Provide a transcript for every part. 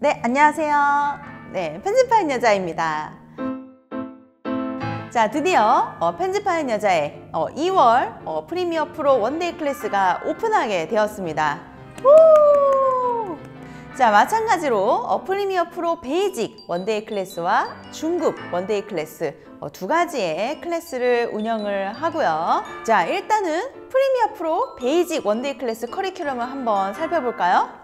네, 안녕하세요. 네, 편집하는 여자입니다. 자, 드디어 어, 편집하는 여자의 어, 2월 어, 프리미어 프로 원데이 클래스가 오픈하게 되었습니다. 우! 자, 마찬가지로 어, 프리미어 프로 베이직 원데이 클래스와 중급 원데이 클래스 어, 두 가지의 클래스를 운영을 하고요. 자, 일단은 프리미어 프로 베이직 원데이 클래스 커리큘럼을 한번 살펴볼까요?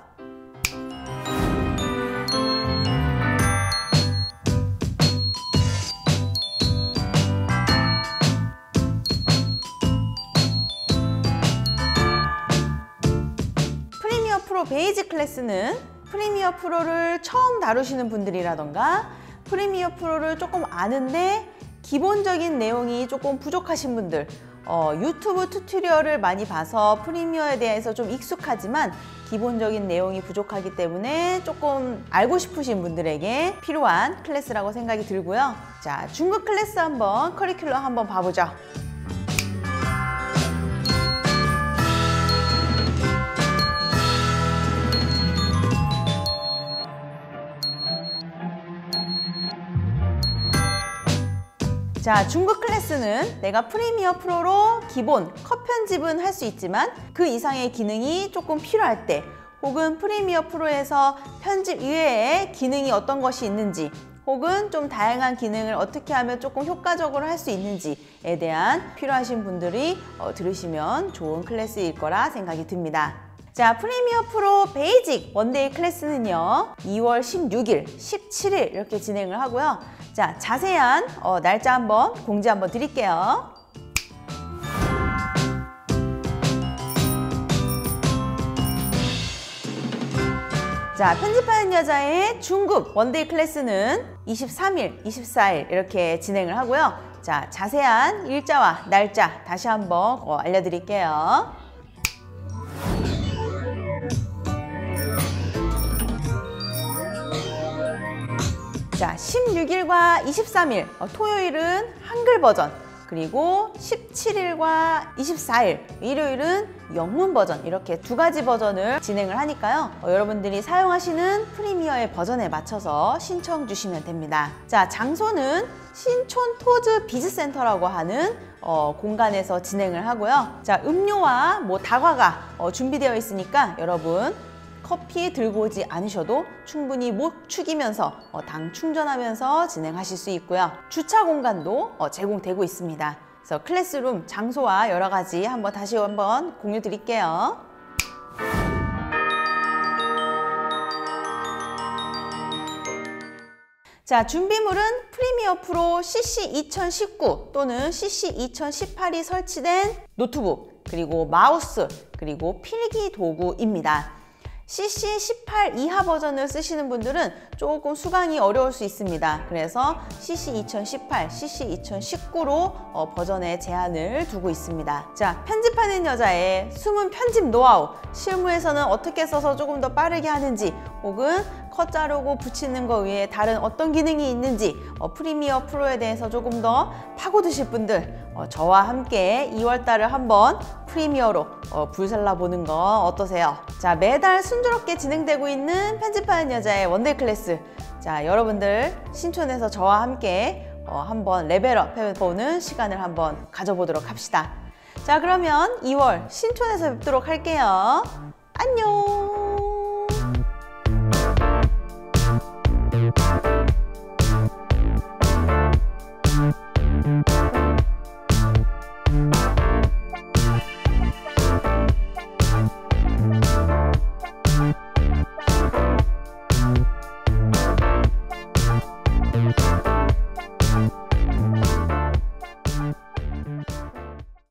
프로 베이직 클래스는 프리미어 프로를 처음 다루시는 분들이라던가 프리미어 프로를 조금 아는데 기본적인 내용이 조금 부족하신 분들 어, 유튜브 튜토리얼을 많이 봐서 프리미어에 대해서 좀 익숙하지만 기본적인 내용이 부족하기 때문에 조금 알고 싶으신 분들에게 필요한 클래스라고 생각이 들고요. 자, 중급 클래스 한번 커리큘럼 한번 봐보죠. 자, 중급 클래스는 내가 프리미어 프로로 기본 컷 편집은 할 수 있지만 그 이상의 기능이 조금 필요할 때 혹은 프리미어 프로에서 편집 이외에 기능이 어떤 것이 있는지 혹은 좀 다양한 기능을 어떻게 하면 조금 효과적으로 할 수 있는지에 대한 필요하신 분들이 어, 들으시면 좋은 클래스일 거라 생각이 듭니다. 자, 프리미어 프로 베이직 원데이 클래스는요, 2월 16일, 17일 이렇게 진행을 하고요. 자, 자세한 어, 날짜 한번 공지 한번 드릴게요. 자, 편집하는 여자의 중급 원데이 클래스는 23일, 24일 이렇게 진행을 하고요. 자, 자세한 일자와 날짜 다시 한번 어, 알려드릴게요. 자, 16일과 23일 어, 토요일은 한글 버전 그리고 17일과 24일 일요일은 영문 버전 이렇게 두 가지 버전을 진행을 하니까요. 어, 여러분들이 사용하시는 프리미어의 버전에 맞춰서 신청 주시면 됩니다. 자 장소는 신촌 토즈 비즈센터라고 하는 어, 공간에서 진행을 하고요. 자 음료와 뭐 다과가 어, 준비되어 있으니까 여러분 커피 들고 오지 않으셔도 충분히 목 축이면서 어, 당 충전하면서 진행하실 수 있고요. 주차 공간도 어, 제공되고 있습니다. 그래서 클래스룸 장소와 여러 가지 한번 다시 한번 공유 드릴게요. 자, 준비물은 프리미어 프로 CC 2019 또는 CC 2018이 설치된 노트북, 그리고 마우스, 그리고 필기 도구입니다. CC 18 이하 버전을 쓰시는 분들은 조금 수강이 어려울 수 있습니다. 그래서 CC 2018, CC 2019로 어, 버전의 제한을 두고 있습니다. 자, 편집하는 여자의 숨은 편집 노하우, 실무에서는 어떻게 써서 조금 더 빠르게 하는지 혹은 컷 자르고 붙이는 거 외에 다른 어떤 기능이 있는지 어, 프리미어 프로에 대해서 조금 더 파고드실 분들 어, 저와 함께 2월달을 한번 프리미어로 어, 불살라 보는 거 어떠세요? 자 매달 순조롭게 진행되고 있는 편집하는 여자의 원데이 클래스. 자 여러분들 신촌에서 저와 함께 어, 한번 레벨업 해보는 시간을 한번 가져보도록 합시다. 자 그러면 2월 신촌에서 뵙도록 할게요. 안녕